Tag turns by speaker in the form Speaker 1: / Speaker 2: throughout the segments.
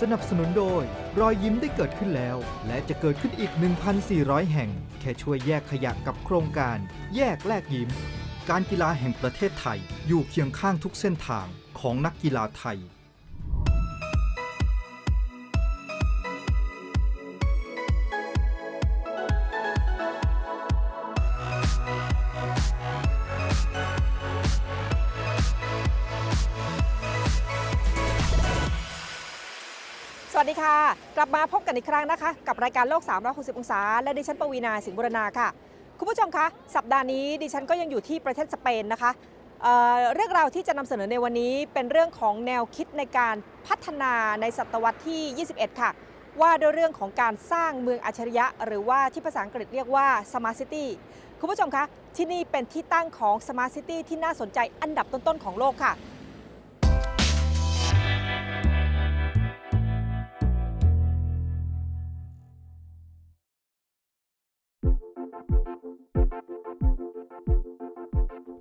Speaker 1: สนั
Speaker 2: บสนุนโดย รอยยิ้มได้เกิดขึ้นแล้ว และจะเกิดขึ้นอีก 1,400 แห่ง แค่ช่วยแยกขยะกับโครงการ แยกแลกยิ้ม การกีฬาแห่งประเทศไทย อยู่เคียงข้างทุกเส้นทางของนักกีฬาไทย
Speaker 1: สวัสดีค่ะ กลับมาพบกันอีกครั้งนะคะ กับรายการโลก 360 องศา และดิฉันปวีนาสิงห์บุรณาค่ะ คุณผู้ชมคะ สัปดาห์นี้ดิฉันก็ยังอยู่ที่ประเทศสเปนนะคะเเรื่องราวที่จะนำเสนอในวันนี้เป็นเรื่องของแนวคิดในการพัฒนาในศตวรรษที่ 21 ค่ะ ว่าด้วยเรื่องของการสร้างเมืองอัจฉริยะ หรือว่าที่ภาษาอังกฤษเรียกว่า Smart City คุณผู้ชมคะที่นี่เป็นที่ตั้งของ Smart City ที่น่าสนใจอันดับต้นๆของโลกค่ะ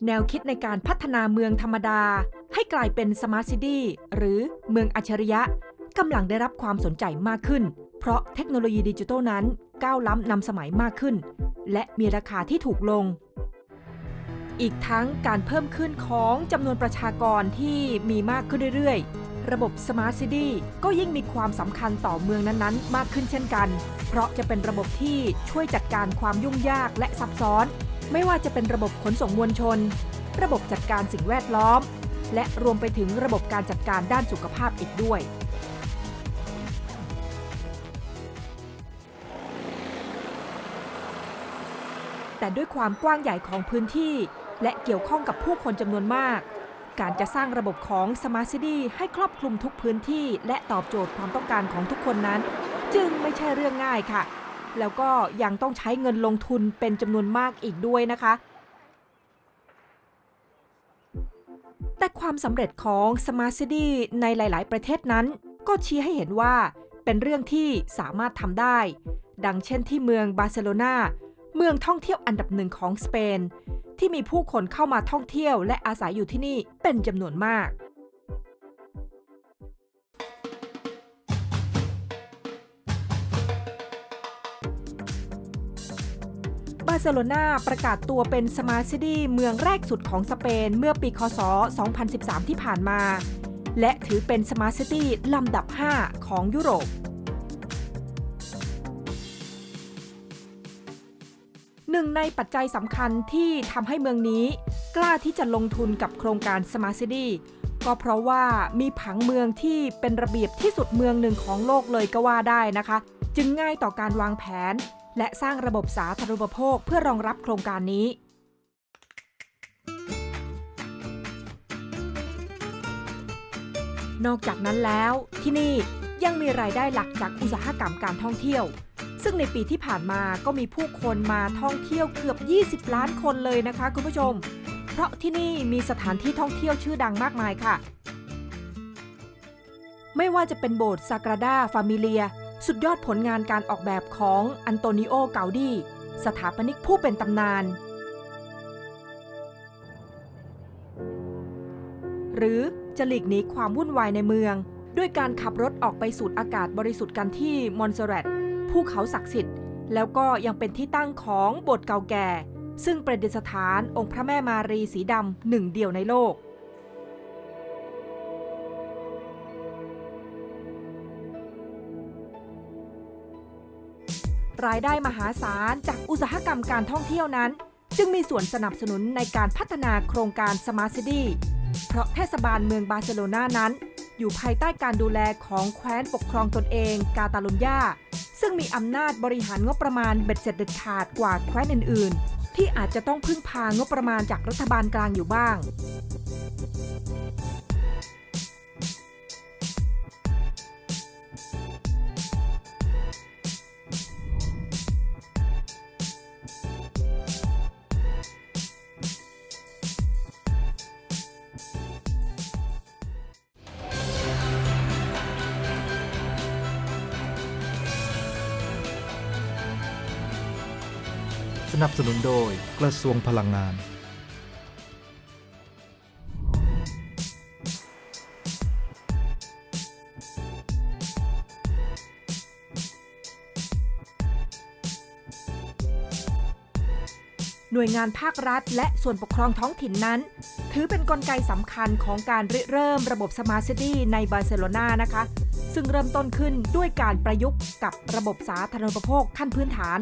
Speaker 1: แนวคิดในการพัฒนาเมืองธรรมดา ให้กลายเป็นสมาร์ทซิตี้หรือเมืองอัจฉริยะกำลังได้รับความสนใจมากขึ้น เพราะเทคโนโลยีดิจิทัลนั้นก้าวล้ำนำสมัยมากขึ้น และมีราคาที่ถูกลง อีกทั้งการเพิ่มขึ้นของจำนวนประชากรที่มีมากขึ้นเรื่อยๆ ระบบสมาร์ทซิตี้ก็ยิ่งมีความสำคัญต่อเมืองนั้นๆ มากขึ้นเช่นกัน เพราะจะเป็นระบบที่ช่วยจัดการความยุ่งยากและซับซ้อน ไม่ว่าจะเป็นระบบขนส่งมวลชน ระบบจัดการสิ่งแวดล้อม และรวมไปถึงระบบการจัดการด้านสุขภาพอีกด้วย แต่ด้วยความกว้างใหญ่ของพื้นที่ และเกี่ยวข้องกับผู้คนจำนวนมาก การจะสร้างระบบของ Smart City ให้ครอบคลุมทุกพื้นที่ และตอบโจทย์ความต้องการของทุกคนนั้น จึงไม่ใช่เรื่องง่ายค่ะ แล้วก็ยังต้องใช้เงินลงทุนเป็นจำนวนมากอีกด้วยนะคะ แต่ความสำเร็จของ Smart City ในหลาย ๆ ประเทศนั้น ก็ชี้ให้เห็นว่าเป็นเรื่องที่สามารถทำได้ ดังเช่นที่เมืองบาร์เซโลนาเมืองท่องเที่ยวอันดับหนึ่งของสเปน ที่มีผู้คนเข้ามาท่องเที่ยวและอาศัยอยู่ที่นี่เป็นจำนวนมาก ร์เซโลนาประกาศตัวเป็นสมาร์ทซิตี้เมืองแรกสุดของสเปนเมื่อปีคศ 2013 ที่ผ่านมา และถือเป็นสมาร์ทซิตี้ลำดับ 5 ของยุโรป หนึ่งในปัจจัยสำคัญที่ทำให้เมืองนี้ กล้าที่จะลงทุนกับโครงการ Smart City ก็เพราะว่ามีผังเมืองที่เป็นระเบียบที่สุดเมืองหนึ่งของโลกเลยก็ว่าได้นะคะ จึงง่ายต่อการวางแผน และสร้างระบบสาธารณูปโภคเพื่อรองรับโครงการนี้ นอกจากนั้นแล้วที่นี่ยังมีรายได้หลักจากอุตสาหกรรมการท่องเที่ยว ซึ่งในปีที่ผ่านมาก็มีผู้คนมาท่องเที่ยวเกือบ 20 ล้านคนเลยนะคะคุณผู้ชม เพราะที่นี่มีสถานที่ท่องเที่ยวชื่อดังมากมายค่ะ ไม่ว่าจะเป็นโบสถ์ซากราดาฟามิเลีย สุดยอดผลงานการออกแบบของอันโตนิโอ เกาดี สถาปนิกผู้เป็นตำนาน หรือจะหลีกหนีความวุ่นวายในเมือง ด้วยการขับรถออกไปสูดอากาศบริสุทธิ์กันที่มอนเซเรตภูเขาศักดิ์สิทธิ์ แล้วก็ยังเป็นที่ตั้งของโบสถ์เก่าแก่ ซึ่งประดิษฐานองค์พระแม่มารีสีดำหนึ่งเดียวในโลก รายได้มหาศาลจากอุตสาหกรรมการท่องเที่ยวนั้น จึงมีส่วนสนับสนุนในการพัฒนาโครงการ Smart City เพราะเทศบาลเมืองบาร์เซโลนานั้น อยู่ภายใต้การดูแลของแคว้นปกครองตนเอง กาตาลุญญาซึ่งมีอำนาจบริหารงบประมาณเบ็ดเสร็จเด็ดขาดกว่าแคว้นอื่น ๆ ที่อาจจะต้องพึ่งพางบประมาณจากรัฐบาลกลางอยู่บ้าง
Speaker 2: สนุนโดยกระทรวงพลังงาน
Speaker 1: หน่วยงานภาครัฐ และส่วนปกครองท้องถิ่นนั้น ถือเป็นนกลไกสำคัญของการริเริ่มระบบ Smart City ในบาร์เซโลนานะคะ ซึ่งเริ่มต้นขึ้นด้วยการประยุกต์กับระบบสาธารณูปโภคขั้นพื้นฐาน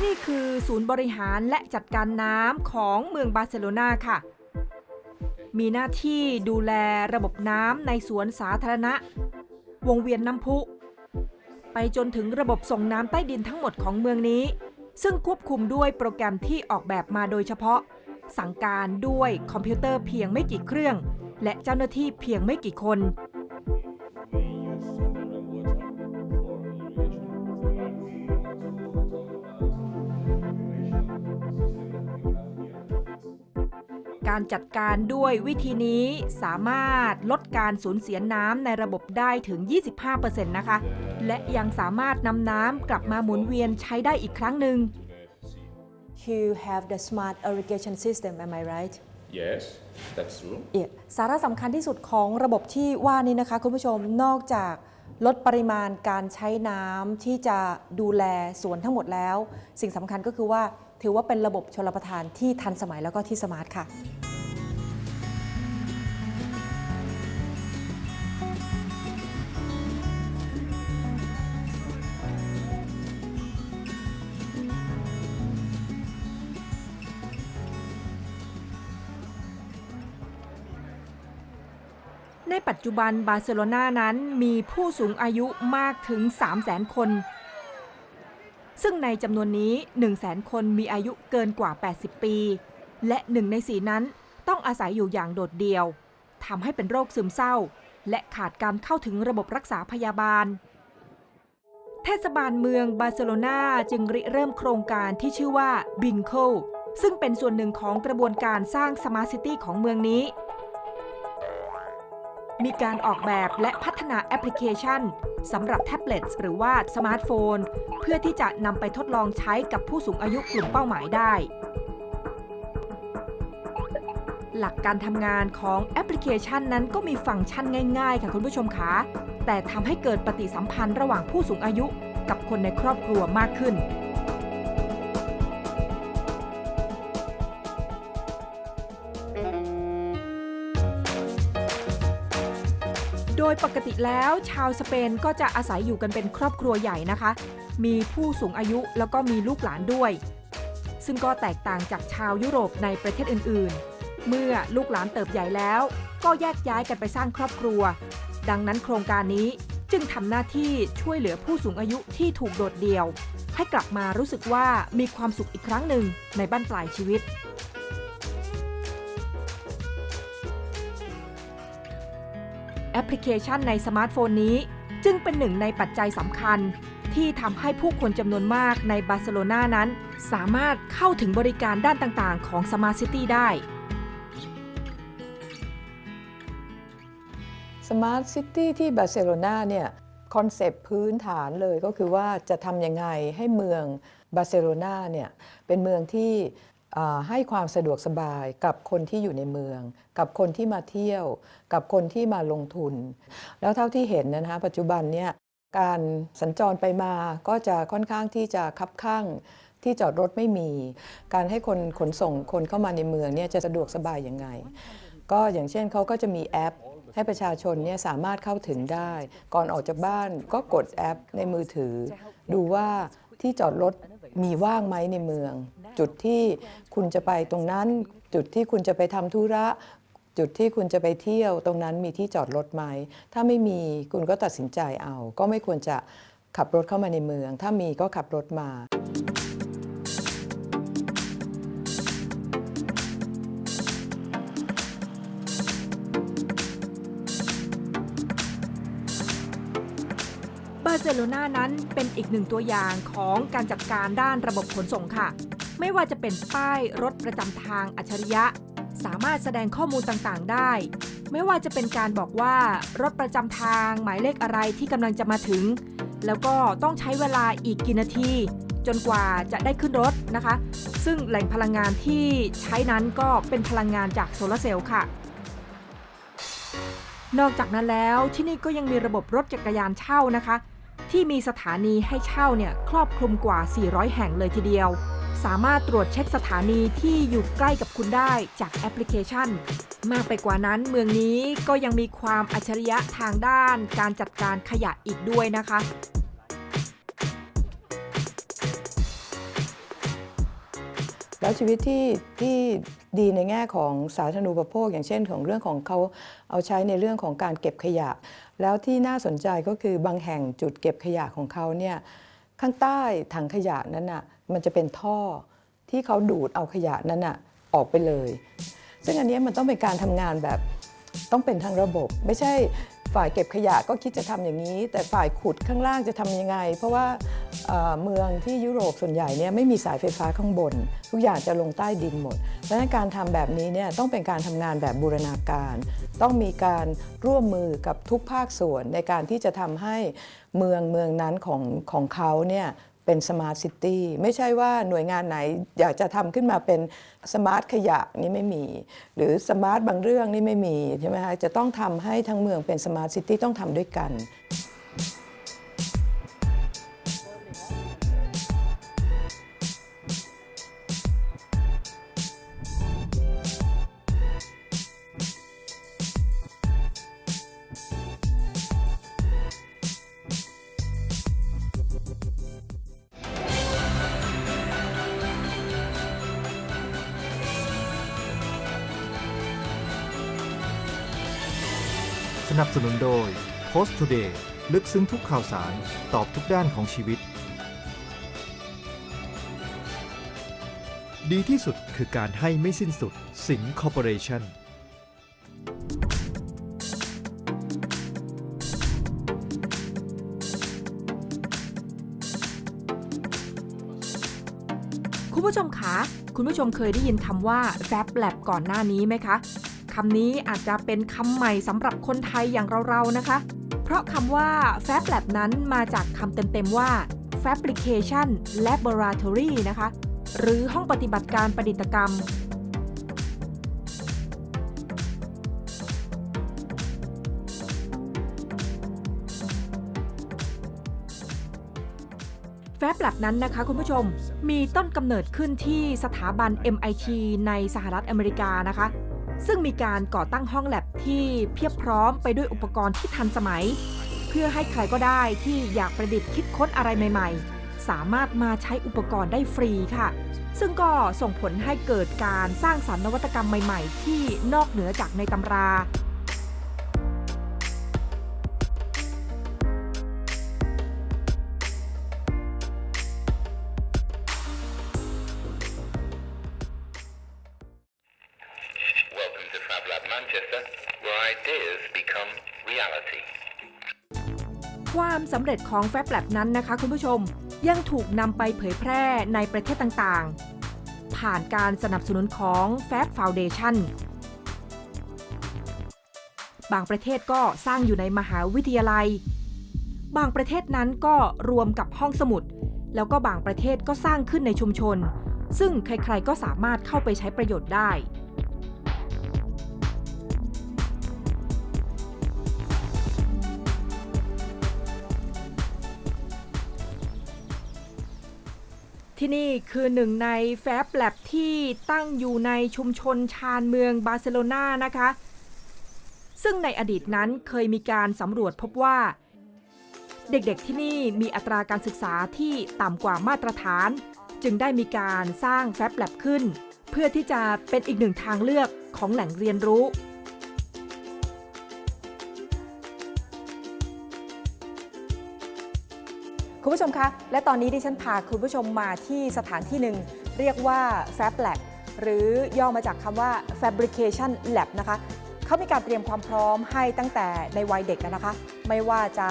Speaker 1: ที่นี่คือศูนย์บริหารและจัดการน้ำของเมืองบาร์เซโลนาค่ะ มีหน้าที่ดูแลระบบน้ำในสวนสาธารณะ วงเวียนน้ำพุ ไปจนถึงระบบส่งน้ำใต้ดินทั้งหมดของเมืองนี้ ซึ่งควบคุมด้วยโปรแกรมที่ออกแบบมาโดยเฉพาะ สั่งการด้วยคอมพิวเตอร์เพียงไม่กี่เครื่อง และเจ้าหน้าที่เพียงไม่กี่คน การจัดการด้วยวิธีนี้สามารถลดการสูญเสียน้ำในระบบได้ถึง 25%นะคะ และยังสามารถนำน้ำกลับมาหมุนเวียนใช้ได้อีกครั้งหนึ่ง
Speaker 3: You have the smart irrigation system, am I right?
Speaker 4: Yes, that's true.
Speaker 3: Yeah. สาระสำคัญที่สุดของระบบที่ว่านี้นะคะ คุณผู้ชมนอกจากลดปริมาณการใช้น้ำที่จะดูแลสวนทั้งหมดแล้ว สิ่งสำคัญก็คือว่า ถือว่าเป็นระบบชลประทานที่ทันสมัยแล้วก็ที่สมาร์ทค่ะ
Speaker 1: ในปัจจุบันบาร์เซโลนานั้นมีผู้สูงอายุมากถึง 300,000 คน ซึ่งในจำนวนนี้ 100,000 คนมีอายุเกินกว่า 80 ปี และหนึ่งในสีนั้นต้องอาศัยอยู่อย่างโดดเดี่ยวทำให้เป็นโรคซึมเศร้า และขาดการเข้าถึงระบบรักษาพยาบาล เทศบาลเมืองบาร์เซโลนาจึงริเริ่มโครงการที่ชื่อว่าบิงโคซึ่งเป็นส่วนหนึ่งของกระบวนการสร้างสมาร์ทซิตี้ของเมืองนี้ มีการออกแบบและพัฒนาแอปพลิเคชันสำหรับแท็บเล็ตหรือว่าสมาร์ทโฟน เพื่อที่จะนำไปทดลองใช้กับผู้สูงอายุกลุ่มเป้าหมายได้ หลักการทำงานของแอปพลิเคชันนั้นก็มีฟังก์ชันง่าย ๆ ค่ะคุณผู้ชมคะแต่ทำให้เกิดปฏิสัมพันธ์ระหว่างผู้สูงอายุกับคนในครอบครัวมากขึ้น ยปกติแล้วชาวสเปนก็จะอาศัยอยู่กันเป็นครอบครัวใหญ่นะคะ มีผู้สูงอายุแล้วก็มีลูกหลานด้วย ซึ่งก็แตกต่างจากชาวยุโรปในประเทศอื่นๆ เมื่อลูกหลานเติบใหญ่แล้ว ก็แยกย้ายกันไปสร้างครอบครัว ดังนั้นโครงการนี้จึงทำหน้าที่ช่วยเหลือผู้สูงอายุที่ถูกโดดเดี่ยว ให้กลับมารู้สึกว่ามีความสุขอีกครั้งหนึ่งในบ้านปลายชีวิต พลิเคชันในสมาร์ทโฟนนี้ จึงเป็นหนึ่งในปัจจัยสำคัญ ที่ทำให้ผู้คนจำนวนมากในบาร์เซโลนานั้น สามารถเข้าถึงบริการด้านต่างๆ ของสมาร์ทซิตี้ได้
Speaker 5: สมาร์ทซิตี้ที่บาร์เซโลนาเนี่ยคอนเซปต์พื้นฐานเลยก็คือว่าจะทำยังไงให้เมืองบาร์เซโลนาเนี่ยเป็นเมืองที่ ให้ความสะดวกสบายกับคนที่อยู่ในเมือง กับคนที่มาเที่ยว กับคนที่มาลงทุน แล้วเท่าที่เห็นนะคะปัจจุบันเนี่ยการสัญจรไปมาก็จะค่อนข้างที่จะคับข้างที่จอดรถไม่มี การให้คนขนส่งคนเข้ามาในเมืองเนี่ยจะสะดวกสบายยังไง ก็อย่างเช่นเขาก็จะมีแอป ให้ประชาชนเนี่ยสามารถเข้าถึงได้ ก่อนออกจากบ้านก็กดแอปในมือถือ ดูว่า ที่จอดรถมีว่างไหมในเมือง จุดที่คุณจะไปตรงนั้น จุดที่คุณจะไปทำธุระ จุดที่คุณจะไปเที่ยวตรงนั้นมีที่จอดรถไหม ถ้าไม่มีคุณก็ตัดสินใจเอา ก็ไม่ควรจะขับรถเข้ามาในเมือง ถ้ามีก็ขับรถมา
Speaker 1: เซโลนานั้นเป็นอีกหนึ่งตัวอย่างของการจัดการด้านระบบขนส่งค่ะ ไม่ว่าจะเป็นป้ายรถประจำทางอัจฉริยะ สามารถแสดงข้อมูลต่างๆ ได้ ไม่ว่าจะเป็นการบอกว่ารถประจำทางหมายเลขอะไรที่กำลังจะมาถึง แล้วก็ต้องใช้เวลาอีกกี่นาทีจนกว่าจะได้ขึ้นรถนะคะ ซึ่งแหล่งพลังงานที่ใช้นั้นก็เป็นพลังงานจากโซลาร์เซลล์ค่ะ นอกจากนั้นแล้วที่นี่ก็ยังมีระบบรถจักรยานเช่านะคะ ที่มีสถานีให้เช่าเนี่ยครอบคลุมกว่า 400 แห่งเลยทีเดียว สามารถตรวจเช็คสถานีที่อยู่ใกล้กับคุณได้จากแอปพลิเคชัน มากไปกว่านั้นเมืองนี้ก็ยังมีความอัจฉริยะทางด้านการจัดการขยะอีกด้วยนะคะ
Speaker 5: แล้วชีวิตที่ที่ดีในแง่ของสาธารณูปโภค อย่างเช่นของเรื่องของเขาเอาใช้ในเรื่องของการเก็บขยะ แล้วที่น่าสนใจก็คือบางแห่งจุดเก็บขยะของเขาเนี่ยข้างใต้ถังขยะนั้นน่ะมันจะเป็นท่อที่เขาดูดเอาขยะนั้นน่ะออกไปเลย ซึ่งอันนี้มันต้องเป็นการทำงานแบบต้องเป็นทางระบบไม่ใช่ ฝ่ายเก็บขยะก็คิดจะทำอย่างนี้ แต่ฝ่ายขุดข้างล่างจะทำยังไง เพราะว่าเมืองที่ยุโรปส่วนใหญ่เนี่ยไม่มีสายไฟฟ้าข้างบน ทุกอย่างจะลงใต้ดินหมด เพราะฉะนั้นการทำแบบนี้เนี่ยต้องเป็นการทำงานแบบบูรณาการ ต้องมีการร่วมมือกับทุกภาคส่วนในการที่จะทำให้เมืองเมืองนั้นของของเขาเนี่ย เป็นสมาร์ทซิตี้ไม่ใช่ว่าหน่วยงานไหนอยากจะทำขึ้นมาเป็นสมาร์ทขยะนี่ไม่มี หรือสมาร์ทบางเรื่องนี่ไม่มีใช่ไหมคะจะต้องทำให้ทั้งเมืองเป็นสมาร์ทซิตี้ต้องทำด้วยกัน
Speaker 2: สนับสนุนโดย Post Today ลึกซึ้งทุกข่าวสาร ตอบทุกด้านของชีวิต ดีที่สุดคือการให้ไม่สิ้นสุด สิงคอร์ปอเรชั่น
Speaker 1: คุณผู้ชมคะ คุณผู้ชมเคยได้ยินคำว่า Fab Lab ก่อนหน้านี้ไหมคะำนี้อาจจะเป็นคำใหม่สำหรับคนไทยอย่างเราๆนะคะ เพราะคำว่า Fab Lab นั้นมาจากคำเต็มๆว่า Fabrication Laboratory นะคะ หรือห้องปฏิบัติการประดิษฐกรรม แฟบ Lab นั้นนะคะคุณผู้ชมมีต้นกำเนิดขึ้นที่สถาบัน MIT ในสหรัฐอเมริกานะคะ ซึ่งมีการก่อตั้งห้องแลบที่เพียบพร้อมไปด้วยอุปกรณ์ที่ทันสมัย เพื่อให้ใครก็ได้ที่อยากประดิษฐ์คิดค้นอะไรใหม่ ๆ สามารถมาใช้อุปกรณ์ได้ฟรีค่ะ ซึ่งก็ส่งผลให้เกิดการสร้างสรรค์นวัตกรรมใหม่ ๆ ที่นอกเหนือจากในตำรา
Speaker 6: Manchester, where ideas become reality.
Speaker 1: ความสำเร็จของแฟบ Lab นั้นนะคะคุณผู้ชมยังถูกนำไปเผยแพร่ในประเทศต่างๆ ผ่านการสนับสนุนของ Fab Foundation บางประเทศก็สร้างอยู่ในมหาวิทยาลัย บางประเทศนั้นก็รวมกับห้องสมุด แล้วก็บางประเทศก็สร้างขึ้นในชุมชน ซึ่งใครๆก็สามารถเข้าไปใช้ประโยชน์ได้ ที่นี่คือหนึ่งในแฟบแลบที่ตั้งอยู่ในชุมชนชานเมืองบาร์เซโลนานะคะ ซึ่งในอดีตนั้นเคยมีการสำรวจพบว่า เด็กๆที่นี่มีอัตราการศึกษาที่ต่ำกว่ามาตรฐาน จึงได้มีการสร้างแฟบแลบขึ้น เพื่อที่จะเป็นอีกหนึ่งทางเลือกของแหล่งเรียนรู้
Speaker 3: คุณผู้ชมคะ และตอนนี้ดิฉันพาคุณผู้ชมมาที่สถานที่หนึ่งเรียกว่า Fab Lab หรือย่อมาจากคำว่า Fabrication Lab นะคะเขามีการเตรียมความพร้อมให้ตั้งแต่ในวัยเด็กนะคะ ไม่ว่าจะ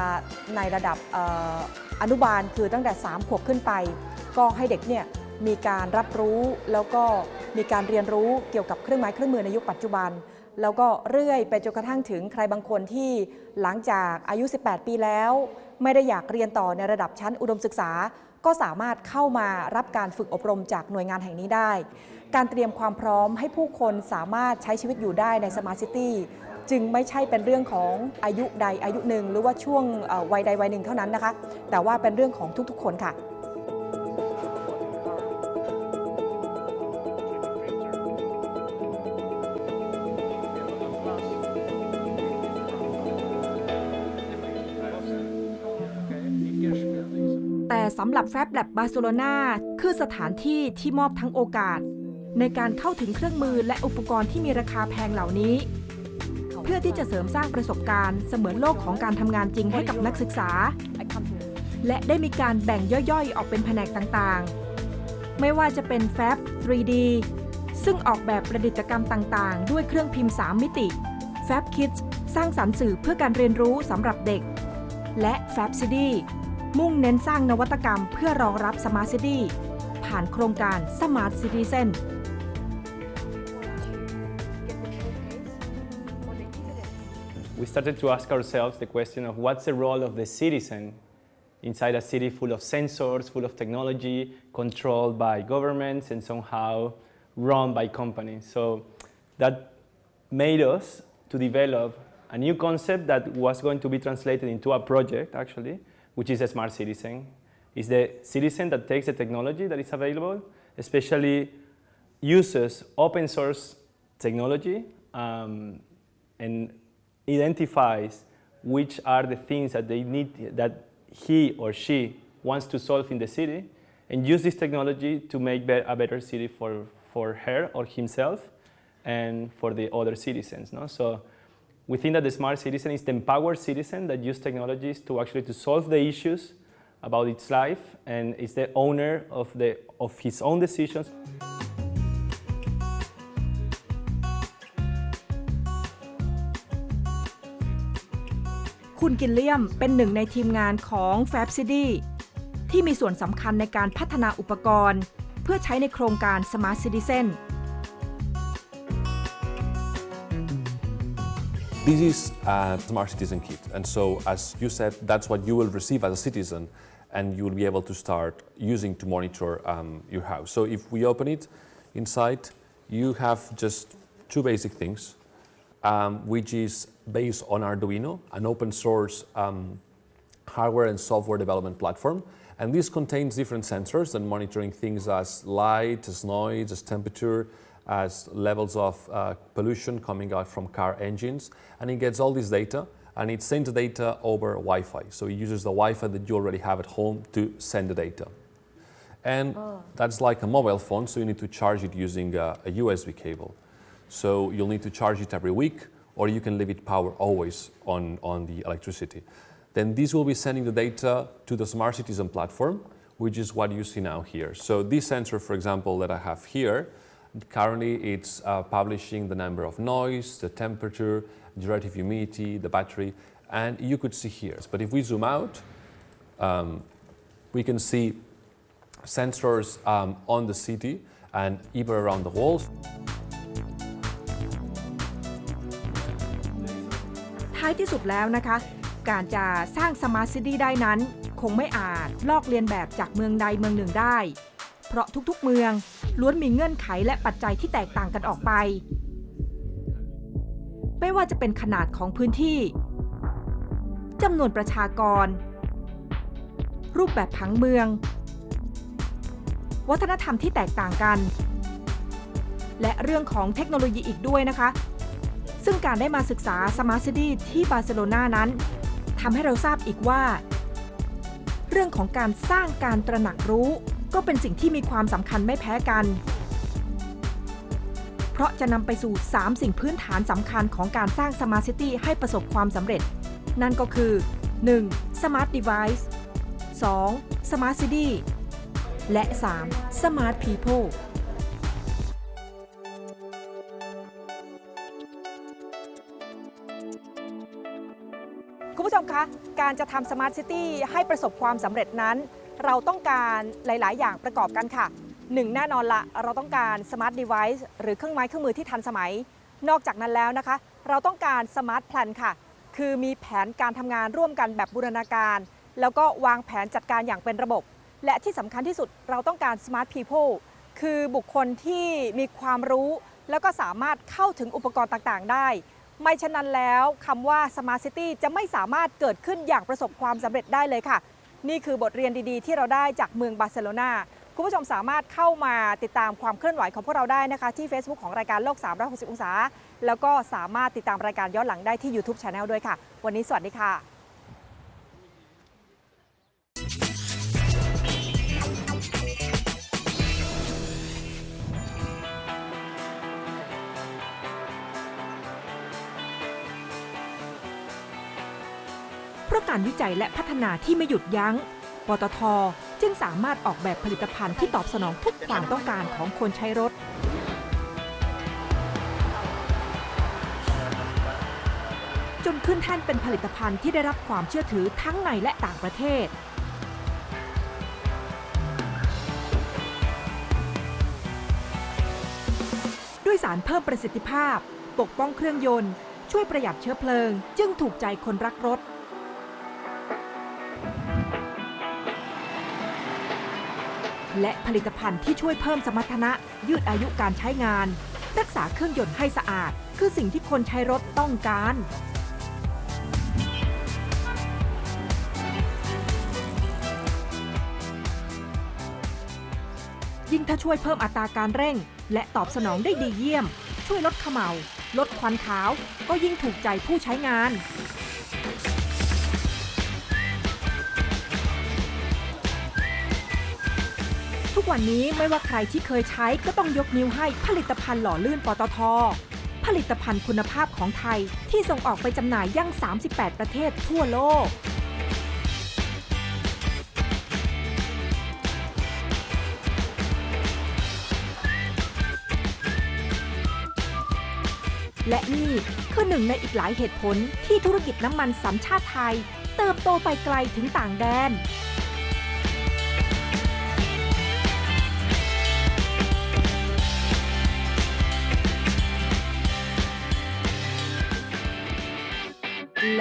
Speaker 3: ในระดับเอ่ออนุบาลคือตั้งแต่ 3 ขวบขึ้นไป ก็ให้เด็กเนี่ยมีการรับรู้แล้วก็มีการเรียนรู้เกี่ยวกับเครื่องไม้เครื่องมือในยุคปัจจุบัน แล้วก็เรื่อยไปจนกระทั่งถึงใครบางคนที่หลังจากอายุ 18 ปีแล้ว ไม่ได้อยากเรียนต่อในระดับชั้นอุดมศึกษา ก็สามารถเข้ามารับการฝึกอบรมจากหน่วยงานแห่งนี้ได้ การเตรียมความพร้อมให้ผู้คนสามารถใช้ชีวิตอยู่ได้ในสมาร์ทซิตี้จึงไม่ใช่เป็นเรื่องของอายุใดอายุหนึ่ง หรือว่าช่วงวัยใดวัยหนึ่งเท่านั้นนะคะ แต่ว่าเป็นเรื่องของทุกๆ คนค่ะ
Speaker 1: สำหรับแฟบแลบบาร์เซโลนาคือสถานที่ที่มอบทั้งโอกาส ในการเข้าถึงเครื่องมือและอุปกรณ์ที่มีราคาแพงเหล่านี้ เพื่อที่จะเสริมสร้างประสบการณ์เสมือนโลกของการทำงานจริงให้กับนักศึกษา และได้มีการแบ่งย่อยๆ ออกเป็นแผนกต่างๆ ไม่ว่าจะเป็นแฟบ 3D ซึ่งออกแบบประดิษฐกรรมต่างๆ ด้วยเครื่องพิมพ์ 3 มิติ Fab Kids สร้างสรรค์สื่อเพื่อการเรียนรู้สำหรับเด็ก และ Fab City มุ่งเน้นสร้างนวัตกรรมเพื่อรองรับ Smart City ผ่านโครงการ Smart Citizen
Speaker 7: we started to ask ourselves the question of what's the role of the citizen inside a city full of sensors, full of technology, controlled by governments and somehow run by companies. So that made us to develop a new concept that was going to be translated into a project actually, which is a smart citizen. It's the citizen that takes the technology that is available, especially uses open source technology um, and identifies which are the things that they need that he or she wants to solve in the city and use this technology to make a better city for, for her or himself and for the other citizens no? so we think that the smart citizen is the empowered citizen that uses technologies to actually to solve the issues about its life and is the owner of, the, of his own decisions –
Speaker 1: คุณกินเลียมเป็นหนึ่งในทีมงานของ Fab City ที่มีส่วนสำคัญในการพัฒนาอุปกรณ์ เพื่อใช้ในโครงการ Smart Citizen
Speaker 8: This is a smart citizen kit, and so as you said, that's what you will receive as a citizen, and you will be able to start using to monitor um, your house. So if we open it inside, you have just two basic things, um, which is based on Arduino, an open source um, hardware and software development platform. And this contains different sensors and monitoring things as light, as noise, as temperature, as levels of uh, pollution coming out from car engines. And it gets all this data and it sends the data over Wi Fi. So it uses the Wi Fi that you already have at home to send the data. And that's like a mobile phone, so you need to charge it using a, a USB cable. So you'll need to charge it every week, or you can leave it power always on, on the electricity. Then this will be sending the data to the Smart Citizen platform, which is what you see now here. So this sensor, for example, that I have here, currently it's uh, publishing the number of noise, the temperature, the relative humidity, the battery, and you could see here. But if we zoom out, um, we can see sensors um, on the city and even around the walls.
Speaker 1: ท้ายที่สุดแล้วนะคะ การจะสร้าง Smart City ได้นั้น คงไม่อาจลอกเลียนแบบจากเมืองใดเมืองหนึ่งได้ เพราะทุกๆเมืองล้วนมีเงื่อนไขและปัจจัยที่แตกต่างกันออกไป ไม่ว่าจะเป็นขนาดของพื้นที่จำนวนประชากร รูปแบบผังเมือง วัฒนธรรมที่แตกต่างกัน และเรื่องของเทคโนโลยีอีกด้วยนะคะ ซึ่งการได้มาศึกษา Smart City ที่บาร์เซโลนานั้นทำให้เราทราบอีกว่า เรื่องของการสร้างการตระหนักรู้ ก็เป็นสิ่งที่มีความสำคัญไม่แพ้กัน เพราะจะนำไปสู่ 3 สิ่งพื้นฐานสำคัญของการสร้าง Smart City ให้ประสบความสำเร็จ นั่นก็คือ 1. Smart Device 2. Smart City และ 3. Smart People คุณผู้ชมคะ การจะทำ Smart City ให้ประสบความสำเร็จนั้น เราต้องการหลาย ๆ อย่างประกอบกันค่ะหนึ่งแน่นอนละเราต้องการ Smart Device หรือเครื่องไม้เครื่องมือที่ทันสมัย นอกจากนั้นแล้วนะคะ เราต้องการ Smart Plan ค่ะ คือมีแผนการทำงานร่วมกันแบบบูรณาการ แล้วก็วางแผนจัดการอย่างเป็นระบบ และที่สำคัญที่สุดเราต้องการ Smart People คือบุคคลที่มีความรู้ แล้วก็สามารถเข้าถึงอุปกรณ์ต่าง ๆ ได้ ไม่ฉะนั้นแล้วคำว่า Smart City จะไม่สามารถเกิดขึ้นอย่างประสบความสำเร็จได้เลยค่ะ นี่คือบทเรียนดีๆ ที่เราได้จากเมืองบาร์เซโลนาคุณผู้ชมสามารถเข้ามาติดตามความเคลื่อนไหวของพวกเราได้นะคะ ที่ Facebook ของรายการโลก 360 องศา แล้วก็สามารถติดตามรายการย้อนหลังได้ที่ YouTube Channel ด้วยค่ะ วันนี้สวัสดีค่ะ การวิจัยและพัฒนาที่ไม่หยุดยัง้ง ปตท จึงสามารถออกแบบผลิตภัณฑ์ที่ตอบสนองทุกความต้องการของคนใช้รถ จนขึ้นแท่นเป็นผลิตภัณฑ์ที่ได้รับความเชื่อถือทั้งในและต่างประเทศ ด้วยสารเพิ่มประสิทธิภาพ ปกป้องเครื่องยนต์ ช่วยประหยัดเชื้อเพลิง จึงถูกใจคนรักรถ และผลิตภัณฑ์ที่ช่วยเพิ่มสมรรถนะ ยืดอายุการใช้งาน รักษาเครื่องยนต์ให้สะอาด คือสิ่งที่คนใช้รถต้องการ ยิ่งถ้าช่วยเพิ่มอัตราการเร่ง และตอบสนองได้ดีเยี่ยม ช่วยลดขมเหลาลดควันขาว ก็ยิ่งถูกใจผู้ใช้งาน กวันนี้ไม่ว่าใครที่เคยใช้ก็ต้องยกนิ้วให้ผลิตภัณฑ์หล่อลื่นปตท ผลิตภัณฑ์คุณภาพของไทยที่ส่งออกไปจำหน่ายยั่ง 38 ประเทศทั่วโลก และนี่คือหนึ่งในอีกหลายเหตุผลที่ธุรกิจน้ำมันสัญชาติไทย เติบโตไปไกลถึงต่างแดน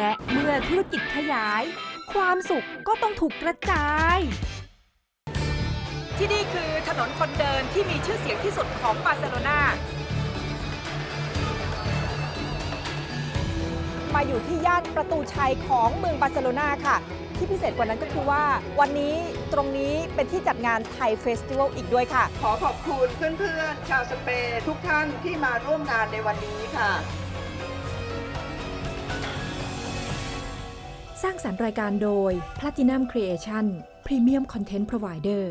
Speaker 1: และเมื่อธุรกิจขยาย ความสุขก็ต้องถูกกระจาย ที่นี่คือถนนคนเดินที่มีชื่อเสียงที่สุดของบาร์เซโลนามาอยู่ที่ย่านประตูชัยของเมืองบาร์เซโลนาค่ะ ที่พิเศษกว่านั้นก็คือว่า วันนี้ตรงนี้เป็นที่จัดงานไทยเฟสติวัลอีกด้วยค่ะ
Speaker 9: ขอขอบคุณเพื่อนๆ ชาวสเปนทุกท่านที่มาร่วมงานในวันนี้ค่ะ
Speaker 1: สร้างสรรค์รายการโดย Platinum Creation Premium Content Provider